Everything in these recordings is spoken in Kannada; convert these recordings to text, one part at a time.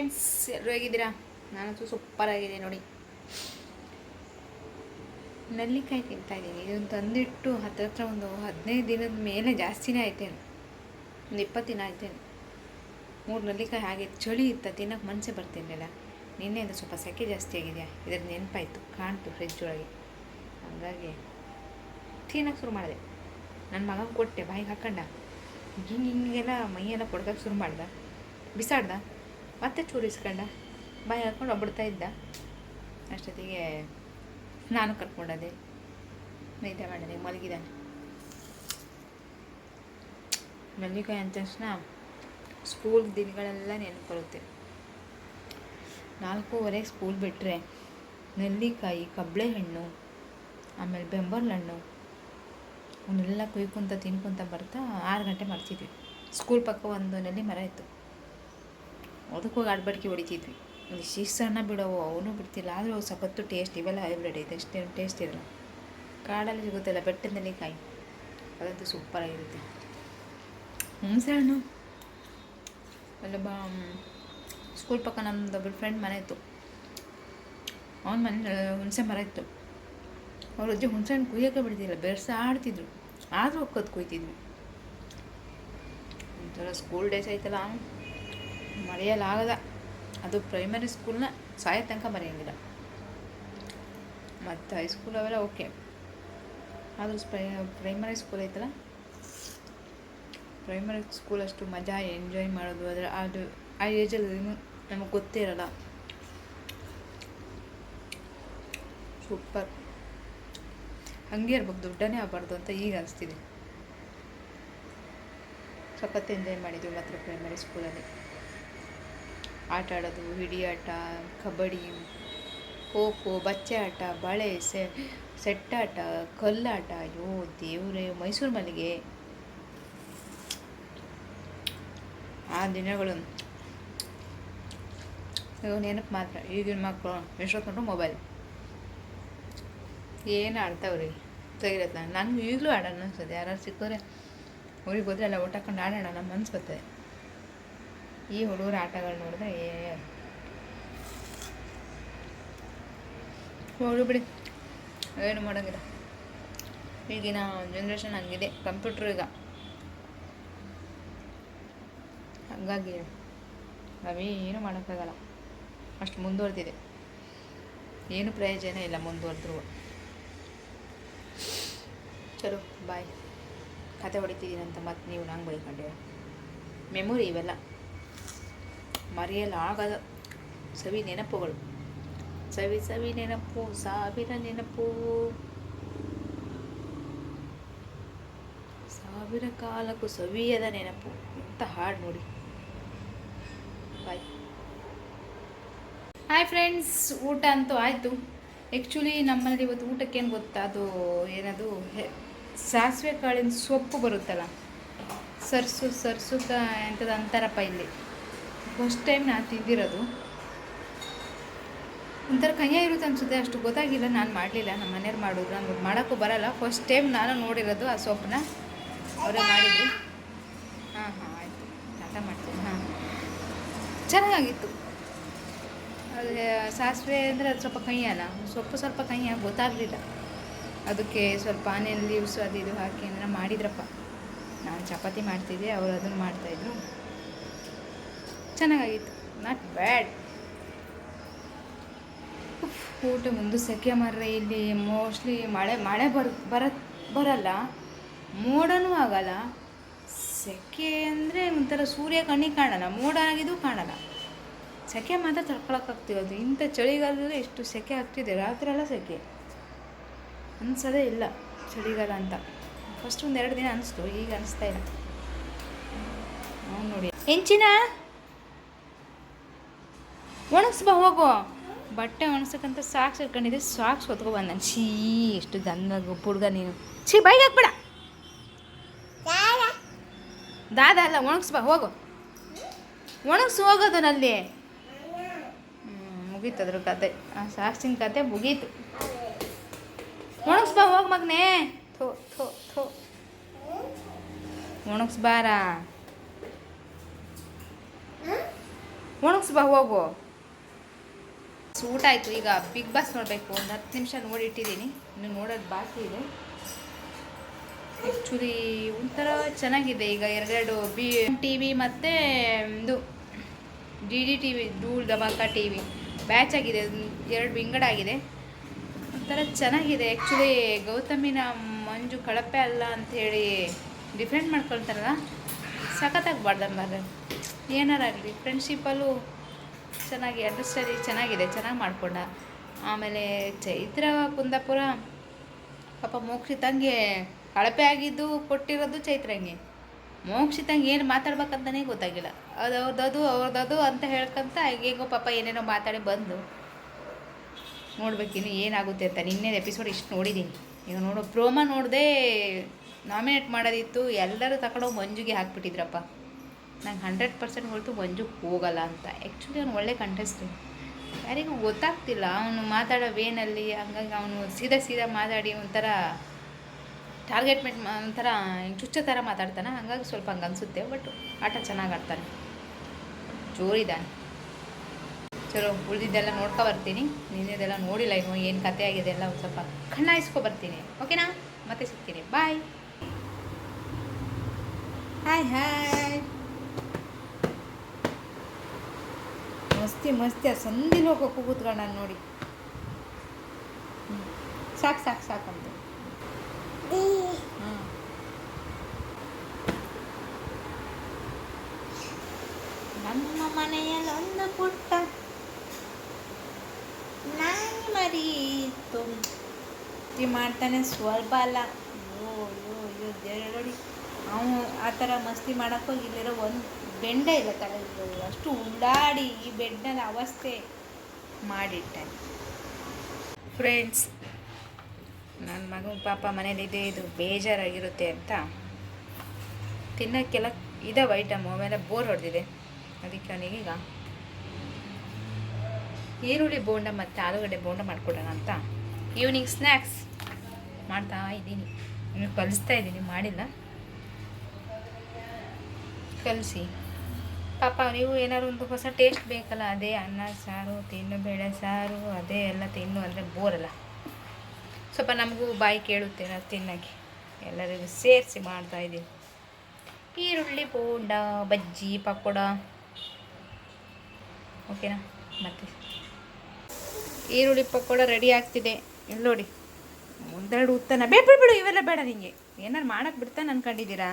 ಫ್ರೆಂಡ್ಸ್ ಎಲ್ಲರೂ ಹೇಗಿದ್ದೀರಾ? ನಾನಂತೂ ಸೂಪರ್ ಆಗಿದೆ ನೋಡಿ. ನಲ್ಲಿಕಾಯಿ ತಿಂತಾ ಇದ್ದೀನಿ. ಇದನ್ನು ತಂದಿಟ್ಟು ಹತ್ರ ಹತ್ರ ಒಂದು ಹದಿನೈದು ದಿನದ ಮೇಲೆ ಜಾಸ್ತಿನೇ ಆಯ್ತೇನು ಒಂದು ಇಪ್ಪತ್ತು ದಿನ ಆಯ್ತೇನು ಮೂರು ನಲ್ಲಿಕಾಯಿ ಹಾಗೆ ಚಳಿ ಇತ್ತ ತಿನ್ನೋಕೆ ಮನಸ್ಸೇ ಬರ್ತಿರ್ಲಿಲ್ಲ. ನಿನ್ನೆಯಿಂದ ಸ್ವಲ್ಪ ಸೆಕೆ ಜಾಸ್ತಿ ಆಗಿದೆಯಾ? ಇದ್ರ ನೆನಪಾಯಿತು, ಕಾಣ್ತು ಫ್ರಿಜ್ ಒಳಗೆ. ಹಾಗಾಗಿ ತಿನ್ನೋಕೆ ಶುರು ಮಾಡಿದೆ. ನನ್ನ ಮಗ ಕೊಟ್ಟೆ, ಬಾಯಿಗೆ ಹಾಕೊಂಡ. ಹಿಂಗೆ ಹಿಂಗೆಲ್ಲ ಮೈಯೆಲ್ಲ ಕೊಡ್ಕಕ್ಕೆ ಶುರು ಮಾಡ್ದ. ಬಿಸಾಡ್ದ. ಮತ್ತೆ ಚೂರು ಇಸ್ಕೊಂಡ ಬಾಯಿ ಹಾಕ್ಕೊಂಡು ಒಬ್ಬಡ್ತಾ ಇದ್ದ. ಅಷ್ಟೊತ್ತಿಗೆ ನಾನು ಕರ್ಕೊಂಡದೆ. ನಿದ್ದೆ ಮಾಡಿದೆ, ಮಲಗಿದ್ದಾನೆ. ಮಲ್ಲಿಕಾಯಿ ಅಂದ ತಕ್ಷಣ ಸ್ಕೂಲ್ ದಿನಗಳೆಲ್ಲ ನೆನಪು ಬರುತ್ತೆ ಸ್ಕೂಲ್ ಬಿಟ್ಟರೆ ನೆಲ್ಲಿಕಾಯಿ ಕಬ್ಳೆ ಹಣ್ಣು ಆಮೇಲೆ ಬೆಂಬರ್ಲ ಹಣ್ಣು ಅವನ್ನೆಲ್ಲ ಕುಯ್ಕೊಂತ ತಿನ್ಕೊಂತ ಬರ್ತಾ ಆರು ಗಂಟೆ ಮಾಡ್ತಿದ್ವಿ ಸ್ಕೂಲ್ ಪಕ್ಕ ಒಂದು ನೆಲ್ಲಿ ಮರ ಇತ್ತು. ಅದಕ್ಕೆ ಹೋಗಿ ಅಡ್ಬಡ್ಕಿ ಹೊಡಿತಿದ್ವಿ. ಶಿಸ್ಸನ್ನು ಬಿಡೋವು, ಅವನು ಬಿಡ್ತಿಲ್ಲ. ಆದರೂ ಅವು ಸಖತ್ತು ಟೇಸ್ಟ್ ಇವೆಲ್ಲ ಹೈಬ್ರಿಡ್ ಇದೆ ಅಷ್ಟೇನು ಟೇಸ್ಟ್ ಇರಲ್ಲ. ಕಾಡಲ್ಲಿ ಸಿಗುತ್ತಲ್ಲ ಬೆಟ್ಟದಲ್ಲಿ ಕಾಯಿ ಅದಂತೂ ಸೂಪರಾಗಿರುತ್ತೆ ಹುಣಸೆ ಹಣ್ಣು. ಅಲ್ಲೊಬ್ಬ ಸ್ಕೂಲ್ ಪಕ್ಕ ನಮ್ಮದೊಬ್ಬರು ಫ್ರೆಂಡ್ ಮನೆ ಇತ್ತು. ಅವನ ಮನೆ ಹುಣಸೆ ಮರ ಇತ್ತು. ಅವ್ರ ಅಜ್ಜಿ ಹುಣಸೆ ಹಣ್ಣು ಕುಯ್ಯೋಕ್ಕೆ ಬಿಡ್ತಿಲ್ಲ ಬೆರ್ಸ ಆಡ್ತಿದ್ರು. ಆದರೂ ಒಕ್ಕತ್ತು ಕುಯ್ತಿದ್ವಿ. ಒಂಥರ ಸ್ಕೂಲ್ ಡೇಸ್ ಐತಲ್ಲ. ಮರೆಯಲಾಗದ. ಅದು ಪ್ರೈಮರಿ ಸ್ಕೂಲ್ನ ಸಾಯೋ ತನಕ ಮರೆಯಂಗಿಲ್ಲ. ಮತ್ತು ಹೈಸ್ಕೂಲ್ ಅವೆಲ್ಲ ಓಕೆ ಆದರೂ ಪ್ರೈ ಪ್ರೈಮರಿ ಸ್ಕೂಲ್ ಐತಲ್ಲ? ಪ್ರೈಮರಿ ಸ್ಕೂಲ್ ಅಷ್ಟು ಮಜಾ ಎಂಜಾಯ್ ಮಾಡೋದು ಅದರ ಅದು, ಆ ಏಜಲ್ಲಿ ನಮಗೆ ಗೊತ್ತೇ ಇರಲ್ಲ. ಸೂಪರ್ ಹಂಗೆ ಇರ್ಬೇಕು, ದುಡ್ಡನೇ ಆಗಬಾರ್ದು ಅಂತ ಈಗ ಅನಿಸ್ತಿದೆ. ಸಖತ್ ಎಂಜಾಯ್ ಮಾಡಿದ್ವಿ ಮಾತ್ರ ಪ್ರೈಮರಿ ಸ್ಕೂಲಲ್ಲಿ ಆಟ ಆಡೋದು ಹಿಡಿಯಾಟ ಕಬಡ್ಡಿ, ಖೋ ಖೋ, ಬಚ್ಚೆ ಆಟ, ಬಳೆ, ಸೆ, ಸೆಟ್ಟಾಟ, ಕಲ್ಲಾಟ. ಅಯ್ಯೋ, ದೇವರೇ, ಮೈಸೂರು ಮಲ್ಲಿಗೆ. ಆ ದಿನಗಳು. ನೆನಪು ಮಾತ್ರ. ಈಗಿನ ಮಕ್ಕಳು ಎಷ್ಟೊತ್ತು ಮೊಬೈಲ್. ಏನು ಆಡ್ತಾವ್ರಿ? ತೆಗಿರತ್ತ ನನಗೆ ಈಗಲೂ ಆಡೋಣ ಅನ್ಸುತ್ತೆ. ಯಾರು ಸಿಕ್ಕಿದ್ರೆ ಅವ್ರಿಗೆ ಹೋದ್ರೆ ಎಲ್ಲ ಒಟ್ಟಾಕೊಂಡು ಆಡೋಣ ನಮ್ಮ ಮನ್ಸು ಬರ್ತದೆ. ಈ ಹುಡುಗರ ಆಟಗಳು ನೋಡಿದ್ರೆ, ಏ. ಬಿಡಿ. ಏನು ಮಾಡೋಂಗಿಲ್ಲ. ಈಗಿನ ಜನ್ರೇಷನ್ ಹಂಗಿದೆ. ಕಂಪ್ಯೂಟ್ರ್ ಈಗ ಹಾಗಾಗಿ ನಾವೇನು ಮಾಡೋಕ್ಕಾಗಲ್ಲ. ಅಷ್ಟು ಮುಂದುವರೆದಿದೆ. ಏನು ಪ್ರಯೋಜನ ಇಲ್ಲ ಮುಂದುವರೆದ್ರು. ಚಲೋ ಬಾಯ್ ಕತೆ ಹೊಡಿತಿದ್ದೀನಿ ಅಂತ ಮತ್ತೆ ನೀವು ನಂಗೆ ಬೈಕೊಂಡಿರ ಮೆಮೊರಿ ಇವೆಲ್ಲ. ಮರೆಯಲಾಗದ ಸವಿ ನೆನಪುಗಳು. ಸವಿ ಸವಿ ನೆನಪು, ಸಾವಿರ ನೆನಪು. ಸಾವಿರ ಕಾಲಕ್ಕೂ ಸವಿಯದ ನೆನಪು. ಅಂತ ಹಾಡು ನೋಡಿ. ಬಾಯ್ ಹಾಯ್ ಫ್ರೆಂಡ್ಸ್ ಊಟ ಅಂತೂ ಆಯಿತು. ಆ್ಯಕ್ಚುಲಿ ನಮ್ಮಲ್ಲಿ ಇವತ್ತು ಊಟಕ್ಕೇನು ಗೊತ್ತಾ? ಅದು ಏನದು? ಸಾಸಿವೆ ಕಾಳಿನ ಸೊಪ್ಪು ಬರುತ್ತಲ್ಲ? ಸರ್ಸು ಸರ್ಸು ಎಂಥದ್ದು ಅಂತಾರಪ್ಪ ಇಲ್ಲಿ. ಫಸ್ಟ್ ಟೈಮ್ ನಾನು ತಿಂದಿರೋದು. ಒಂಥರ ಕೈಯ ಇರುತ್ತೆ ಅನಿಸುತ್ತೆ, ಅಷ್ಟು ಗೊತ್ತಾಗಿಲ್ಲ, ನಾನು ಮಾಡಲಿಲ್ಲ ನಮ್ಮ ಮನೆಯವ್ರು ಮಾಡಿದ್ರು ನಾನು ಮಾಡೋಕ್ಕೂ ಬರೋಲ್ಲ. ಫಸ್ಟ್ ಟೈಮ್ ನಾನು ನೋಡಿರೋದು ಆ ಸೊಪ್ಪನ್ನ ಅವರೇ ಮಾಡಿದ್ರು. ಹಾಂ ಹಾಂ, ಆಯಿತು. ಟಾಟ ಮಾಡ್ತೀನಿ. ಹಾಂ. ಚೆನ್ನಾಗಿತ್ತು. ಅದು, ಸಾಸಿವೆ ಅಂದರೆ ಅದು ಸ್ವಲ್ಪ ಕೈಯಲ್ಲ ಸೊಪ್ಪು ಸ್ವಲ್ಪ ಕೈಯ ಗೊತ್ತಾಗಲಿಲ್ಲ. ಅದಕ್ಕೆ ಸ್ವಲ್ಪ ಆನಿಯನ್ ಲೀವ್ಸು ಅದು ಇದು ಹಾಕಿ ಅಂದರೆ ಮಾಡಿದ್ರಪ್ಪ. ನಾನು ಚಪಾತಿ ಮಾಡ್ತಿದ್ದೆ, ಅವರು ಅದನ್ನು ಮಾಡ್ತಾಯಿದ್ರು ಚೆನ್ನಾಗಾಗಿತ್ತು. ನಾಟ್ ಬ್ಯಾಡ್ ಊಟ ಮುಂದೆ ಸೆಕೆ ಮಾರ್ರೆ, ಇಲ್ಲಿ ಮೋಸ್ಟ್ಲಿ ಮಳೆ ಮಳೆ ಬರ್, ಬರ, ಬರಲ್ಲ. ಮೋಡನೂ ಆಗಲ್ಲ. ಸೆಕೆ ಅಂದರೆ ಒಂಥರ ಸೂರ್ಯ ಕಣ್ಣಿಗೆ ಕಾಣಲ್ಲ, ಮೋಡ ಆಗಿದ್ದು ಕಾಣಲ್ಲ. ಸೆಕೆ ಮಾತ್ರ ತಡ್ಕೊಳಕ್ಕಾಗ್ತಿರೋದು ಇಂಥ ಚಳಿಗಾಲದಲ್ಲಿ ಎಷ್ಟು ಸೆಕೆ ಆಗ್ತಿದೆ. ರಾತ್ರಿ ಎಲ್ಲ ಸೆಕೆ. ಅನ್ಸೋದೇ ಇಲ್ಲ ಚಳಿಗಾಲ ಅಂತ. ಫಸ್ಟ್ ಒಂದು ಎರಡು ದಿನ ಅನಿಸ್ತು, ಈಗ ಅನಿಸ್ತಾ ಇಲ್ಲ. ನೋಡಿ. ಹೆಂಚಿನ ಒಣಗಿಸ್ಬಾ, ಹೋಗು. ಬಟ್ಟೆ ಒಣಸಕ್ಕಂತ ಸಾಕ್ಸ್ ಇಟ್ಕೊಂಡಿದ್ದೆ, ಸಾಕ್ಸ್ ಹೊತ್ಕೊ ಬಂದ ಛೀ ಎಷ್ಟು ಗಂದಾಗ ಹುಡುಗ ನೀನು. ಛೀ, ಬೈಗೆ ಹಾಕ್ಬಿಡ. ದಾದ, ಅಲ್ಲ, ಒಣಗಿಸ್ಬಾ, ಹೋಗು. ಒಣಗಿಸಿ ಹೋಗೋದು ನಲ್ಲಿ ಮುಗೀತು ಅದ್ರ ಕತೆ. ಆ ಸಾಕ್ಸಿನ ಕತೆ ಮುಗೀತು. ಒಣಗಿಸ್ಬಾ, ಹೋಗ ಮಗನೇ. ಥೋ ಥೋ ಥೋ. ಒಣಗಿಸ್ಬಾರ? ಒಣಗಿಸ್ ಬಾ ಹೋಗು. ಊಟ ಆಯಿತು ಈಗ ಬಿಗ್ ಬಾಸ್ ನೋಡಬೇಕು. ಒಂದು ಹತ್ತು ನಿಮಿಷ ನೋಡಿ ಇಟ್ಟಿದ್ದೀನಿ. ಇನ್ನು ನೋಡೋದು ಬಾಕಿ ಇದೆ. ಆ್ಯಕ್ಚುಲಿ ಒಂಥರ ಚೆನ್ನಾಗಿದೆ. ಈಗ ಎರಡೆರಡು ಬಿ ಟಿ ವಿ ಮತ್ತು ಇದು ಡಿ ಡಿ ಟಿ ವಿ ಧೂಳ್ ಧಮಾಕ ಟಿ ವಿ ಬ್ಯಾಚ್ ಆಗಿದೆ. ಎರಡು ವಿಂಗಡಾಗಿದೆ ಒಂಥರ ಚೆನ್ನಾಗಿದೆ. ಆ್ಯಕ್ಚುಲಿ ಗೌತಮಿನ ಮಂಜು ಕಳಪೆ ಅಲ್ಲ ಅಂಥೇಳಿ ಡಿಫ್ರೆಂಟ್ ಮಾಡ್ಕೊಳ್ತಾರಲ್ಲ. ಸಖತ್ತಾಗಬಾರ್ದು ಮಾರ್ರೆ ಏನಾರಾಗಲಿ ಫ್ರೆಂಡ್ಶಿಪ್ಪಲ್ಲೂ ಚೆನ್ನಾಗಿ ಅಂಡರ್ಸ್ಟ್ಯಾಂಡಿಂಗ್ ಚೆನ್ನಾಗಿದೆ, ಚೆನ್ನಾಗಿ ಮಾಡಿಕೊಂಡ. ಆಮೇಲೆ ಚೈತ್ರ ಕುಂದಾಪುರ, ಪಾಪ ಮೋಕ್ಷಿತಂಗೆ ಕಳಪೆ ಆಗಿದ್ದು ಕೊಟ್ಟಿರೋದು ಚೈತ್ರಂಗೆ. ಮೋಕ್ಷಿತಂಗೆ ಏನು ಮಾತಾಡ್ಬೇಕಂತಲೇ ಗೊತ್ತಾಗಿಲ್ಲ. ಅದು ಅವ್ರದ್ದು ಅವ್ರದ್ದು ಅಂತ ಹೇಳ್ಕೊಂತ ಹೇಗೋ ಪಾಪ ಏನೇನೋ ಮಾತಾಡಿ ಬಂದು. ನೋಡ್ಬೇಕಿನ್ನು ಏನಾಗುತ್ತೆ ಅಂತ. ನಿನ್ನೆ ಎಪಿಸೋಡ್ ಇಷ್ಟು ನೋಡಿದ್ದೀನಿ ಈಗ ನೋಡು, ಪ್ರೋಮ ನೋಡದೆ ನಾಮಿನೇಟ್ ಮಾಡೋದಿತ್ತು. ಎಲ್ಲರೂ ತಗೊಂಡೋಗಿ ಮಂಜುಗೆ ಹಾಕ್ಬಿಟ್ಟಿದ್ರಪ್ಪ. ನಂಗೆ ಹಂಡ್ರೆಡ್ ಪರ್ಸೆಂಟ್ ಹೊರತು ಮಂಜು ಹೋಗಲ್ಲ ಅಂತ. ಆ್ಯಕ್ಚುಲಿ ಅವ್ನು ಒಳ್ಳೆ ಕಂಟೆಸ್ಟೆಂಟ್ ಯಾರಿಗೂ ಗೊತ್ತಾಗ್ತಿಲ್ಲ. ಅವನು ಮಾತಾಡೋ ವೇನಲ್ಲಿ ಹಂಗಾಗಿ ಅವನು ಸೀದಾ ಸೀದಾ ಮಾತಾಡಿ ಒಂಥರ ಟಾರ್ಗೆಟ್ ಮೆಂಟ್ ಒಂಥರ ಚುಚ್ಚ ಥರ ಮಾತಾಡ್ತಾನೆ. ಹಂಗಾಗಿ ಸ್ವಲ್ಪ ಹಂಗೆ ಅನಿಸುತ್ತೆ. ಬಟ್ ಆಟ ಚೆನ್ನಾಗಿ ಆಡ್ತಾನೆ. ಜೋರಿದ್ದಾನೆ ಚಲೋ, ಉಳಿದಿದ್ದೆಲ್ಲ ನೋಡ್ಕೊ ಬರ್ತೀನಿ. ನಿನ್ನೆದೆಲ್ಲ ನೋಡಿಲ್ಲ ಇನ್ನು ಏನು ಕತೆ ಆಗಿದೆ ಎಲ್ಲ ಸ್ವಲ್ಪ ಕಣ್ಣಾಯಿಸ್ಕೊ ಬರ್ತೀನಿ. ಓಕೆನಾ ಮತ್ತೆ ಸಿಗ್ತೀನಿ. ಬಾಯ್ ಹಾಯ್ ಹಾಯ್ ಮಸ್ತಿ ಮಸ್ತಿ. ಆ ಸಂದಿನ ಹೋಗೋಕ್ಕೂ ಕೂತ್ಕೊಂಡ ನೋಡಿ. ಸಾಕು ಸಾಕು ಸಾಕಂತ ಅಂತ. ನಮ್ಮ ಮನೆಯಲ್ಲೊಂದು ಪುಟ್ಟ ನಾಯಿ ಮರಿ ತುಮ್ ಮಾಡ್ತಾನೆ ಸ್ವಲ್ಪ ಅಲ್ಲ. ಅಯ್ಯೋ ಅಯ್ಯೋ ಅಯ್ಯೋ ದೇವ್ರ ನೋಡಿ. ಅವನು ಆ ಥರ ಮಸ್ತಿ ಮಾಡೋಕ್ಕೋಗಿ ಇಲ್ಲಿರೋ ಒಂದು ಬೆಂಡೆ ಇಲ್ಲ ತಲೆಗಳು ಅಷ್ಟು ಉಂಡಾಡಿ ಈ ಬೆಡ್ನ ಅವಸ್ಥೆ ಮಾಡಿಟ್ಟೆ. ಫ್ರೆಂಡ್ಸ್ ನನ್ನ ಮಗನ ಪಾಪ ಮನೇಲಿದೆ ಇದು ಬೇಜಾರಾಗಿರುತ್ತೆ ಅಂತ ತಿನ್ನೋಕ್ಕೆಲ್ಲ ಇದಾವೆ ಐಟಮ್ ಆಮೇಲೆ ಬೋರ್ ಹೊಡೆದಿದೆ. ಅದಕ್ಕೆ ಅವನಿಗೀಗ ಈರುಳ್ಳಿ ಬೋಂಡ ಮತ್ತು ಆಲೂಗಡ್ಡೆ ಬೋಂಡ ಮಾಡಿಕೊಡೋಣ ಅಂತ ಈವ್ನಿಂಗ್ ಸ್ನ್ಯಾಕ್ಸ್ ಮಾಡ್ತಾ ಇದ್ದೀನಿ. ಕಲಿಸ್ತಾ ಇದ್ದೀನಿ, ಮಾಡಿಲ್ಲ. ಕಲಿಸಿ. ಪಾಪ ನೀವು ಏನಾದ್ರು ಒಂದು ಹೊಸ ಟೇಸ್ಟ್ ಬೇಕಲ್ಲ, ಅದೇ ಅನ್ನ, ಸಾರು, ತಿನ್ನು, ಬೇಳೆ, ಸಾರು, ಅದೇ ಎಲ್ಲ ತಿನ್ನು ಅಂದರೆ ಬೋರಲ್ಲ ಸ್ವಲ್ಪ ನಮಗೂ ಬಾಯಿ ಕೇಳುತ್ತೆ ನಾವು ತಿನ್ನೋಕ್ಕೆ. ಎಲ್ಲರಿಗೂ ಸೇರಿಸಿ ಮಾಡ್ತಾಯಿದ್ದೀನಿ ಈರುಳ್ಳಿ ಬೋಂಡ ಬಜ್ಜಿ, ಪಕೋಡ. ಓಕೆನಾ ಮತ್ತೆ? ಈರುಳ್ಳಿ ಪಕೋಡ ರೆಡಿ ಆಗ್ತಿದೆ. ಇಲ್ಲಿ ನೋಡಿ. ಒಂದೆರಡು ಉತ್ತನ ಬೇಡ, ಬಿಡು ಇವೆಲ್ಲ ಬೇಡ ನಿಮಗೆ ಏನಾರು ಮಾಡಕ್ಕೆ ಬಿಡ್ತಾನೆ ಅನ್ಕೊಂಡಿದ್ದೀರಾ?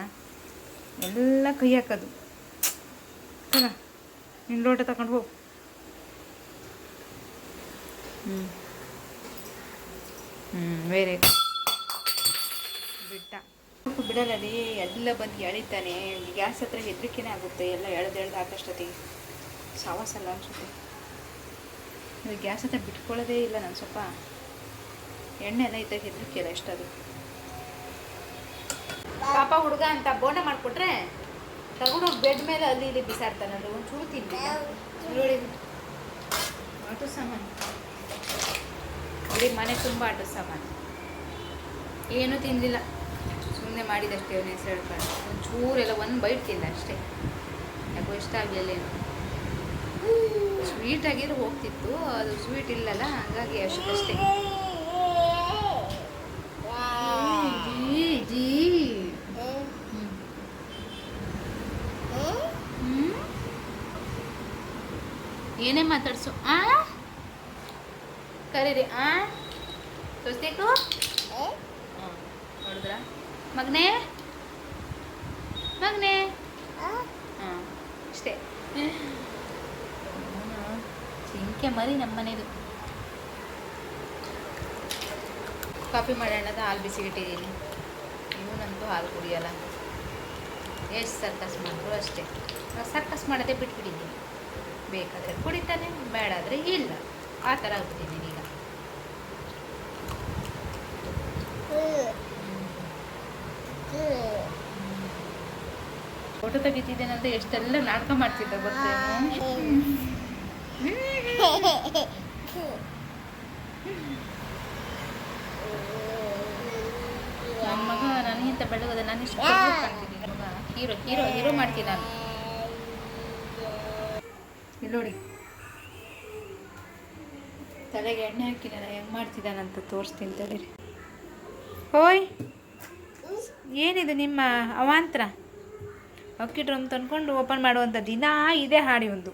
ಎಲ್ಲ ಕೈ ಹಾಕೋದು. ತಗ. ನಿನ್ನ ಲೋಟ ತಗೊಂಡು ಹೋಗು. ಹ್ಞೂ ಹ್ಞೂ ಬೇರೆ. ಬಿಟ್ಟ. ಬಿಡಲ್ಲ ರೀ ಎಲ್ಲ ಬಂದು ಎಳಿತಾನೆ. ಗ್ಯಾಸ್ ಹತ್ರ ಹೆದರಿಕೆನೇ ಆಗುತ್ತೆ. ಎಲ್ಲ ಎಳ್ದು ಎಳ್ದು ಹಾಕಷ್ಟೊತ್ತಿಗೆ ಸಾವಾಸಲ್ಲ ಅನ್ಸುತ್ತೆ. ಇದು ಗ್ಯಾಸ್ ಹತ್ರ ಬಿಟ್ಕೊಳ್ಳೋದೇ ಇಲ್ಲ ನಾನು ಸ್ವಲ್ಪ. ಎಣ್ಣೆ ಎಲ್ಲ ಇದ್ದಾಗ ಹೆದರಿಕೆ ಇಲ್ಲ ಎಷ್ಟದು ಪಾಪ ಹುಡುಗ ಅಂತ ಬೋಂಡ ಮಾಡಿಕೊಟ್ರೆ ತಗೊಂಡೋಗಿ ಬೆಡ್ ಮೇಲೆ ಅಲ್ಲಿ ಇಲ್ಲಿ ಬಿಸಾಡ್ತಾನೆ ಅದು ಚೂರು ತಿಂತೀನಿ ನೋಡಿ. ಆಟೋ ಸಾಮಾನು. ಇಡೀ ಮನೆ ತುಂಬ ಆಟೋ ಸಾಮಾನು. ಏನೂ ತಿಂದಿಲ್ಲ ಸುಮ್ಮನೆ ಮಾಡಿದಷ್ಟೇ ಅವನ ಹೆಸರು ಹೇಳ್ಕೊಂಡು. ಒಂಚೂರೆಲ್ಲ ಒಂದು ಬೈಟ್ ತಿಂದ ಅಷ್ಟೇ. ಯಾಕೋ ಇಷ್ಟ ಆಗಲಿಲ್ಲ ಏನು. ಸ್ವೀಟ್ ಆಗಿರೋ ಹೋಗ್ತಿತ್ತು ಅದು ಸ್ವೀಟ್ ಇಲ್ಲಲ್ಲ ಹಾಗಾಗಿ ಅಷ್ಟೇ. ಏನೇ ಮಾತಾಡ್ಸು. ಆ? ಕರೀರಿ. ಆ? ತೋರಿಸ್ಬೇಕು ನೋಡಿದ್ರ? ಮಗನೇ? ಮಗನೇ? ಹಾಂ ಅಷ್ಟೇ ಜಿಂಕೆ ಮರಿ ನಮ್ಮ ಮನೇದು ಕಾಫಿ ಮಾಡೋಣದ ಹಾಲು ಬಿಸಿಗಿಟ್ಟಿದ್ದೀನಿ. ಇವನಂತೂ ಹಾಲು ಕುಡಿಯಲ್ಲ. ಎಷ್ಟು ಸರ್ಕಸ್ ಮಾಡಿದ್ರು ಅಷ್ಟೇ. ಸರ್ಕಸ್ ಮಾಡೋದೇ ಬಿಟ್ಬಿಟ್ಟಿದ್ದೀನಿ. ಬೇಕಾದರೆ ಕುಡಿತಾನೆ ಬೇಡ ಆದರೆ ಇಲ್ಲ. ಆ ಥರ ಆಗ್ಬಿಟ್ಟಿದ್ದೀನಿ ಈಗ. ಫೋಟೋ ತೆಗಿತಿದ್ದೇನಂತ ಎಷ್ಟೆಲ್ಲ ನಾಟಕ ಮಾಡ್ತಿದ್ದ ಗೊತ್ತೇನು? ನನ್ನ ಮಗ ನನಗಿಂತ ಬೆಳಗದ ನಾನು ಇಷ್ಟು ಹೀರೋ ಹೀರೋ ಹೀರೋ ಮಾಡ್ತೀನಿ ನಾನು. ಇಲ್ಲಿ ನೋಡಿ. ತಲೆಗೆ ಎಣ್ಣೆ ಹಾಕಿದಾನ ಹೆಂಗೆ ಮಾಡ್ತಿದ್ದಾನಂತ ತೋರಿಸ್ತೀನಿ ತಡೀರಿ. ಓಯ್, ಏನಿದು ನಿಮ್ಮ ಅವಾಂತರ? ಅಕ್ಕಿ ಡ್ರಮ್ ತಂದ್ಕೊಂಡು ಓಪನ್ ಮಾಡುವಂಥ ದಿನ ಇದೇ ಹಾಡಿ ಒಂದು.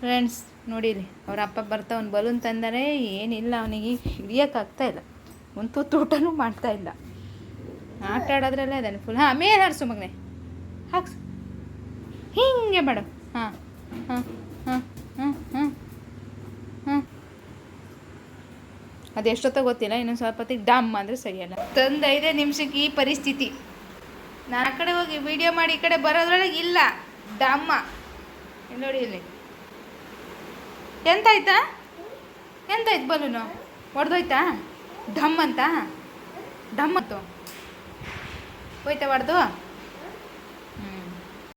ಫ್ರೆಂಡ್ಸ್ ನೋಡಿರಿ, ಅವ್ರ ಅಪ್ಪ ಬರ್ತಾ ಒಂದು ಬಲೂನ್ ತಂದರೆ, ಏನಿಲ್ಲ ಅವನಿಗೆ, ಹಿಡಿಯೋಕ್ಕಾಗ್ತಾ ಇಲ್ಲ. ಒಂದು ತುತ್ತು ಊಟನೂ ಮಾಡ್ತಾ ಇಲ್ಲ. ಆಟ ಆಡೋದ್ರಲ್ಲೇ ಅದಾನೆ ಫುಲ್ ಹಾಂ, ಮೇಲೆ ಹರಿಸು ಮಗನೆ. ಹಾಕ್ಸು. ಹಿಂಗೆ ಮಾಡು. ಹಾಂ ಹಾಂ ಹಾಂ ಹಾಂ ಹಾಂ ಹಾಂ. ಅದು ಎಷ್ಟೊತ್ತ ಗೊತ್ತಿಲ್ಲ, ಇನ್ನೊಂದು ಸ್ವಲ್ಪ ಹೊತ್ತಿಗೆ ಡಮ್ ಅಂದರೆ ಸರಿಯಲ್ಲ. ತಂದು ಐದೇ ನಿಮಿಷಕ್ಕೆ ಈ ಪರಿಸ್ಥಿತಿ. ನಾನು ಆ ಕಡೆ ಹೋಗಿ ವಿಡಿಯೋ ಮಾಡಿ ಈ ಕಡೆ ಬರೋದ್ರೊಳಗೆ ಇಲ್ಲ ಡಮ್ಮ ನೋಡಿ ಇಲ್ಲಿ. ಎಂತಾಯ್ತಾ? ಎಂತಾಯ್ತು ಬಲೂನು? ಹೊಡೆದೋಯ್ತಾ ಡಮ್ ಅಂತ? ಢಮ್ ಅಂತ? ಹೋಯ್ತಾ ಹೊಡೆದು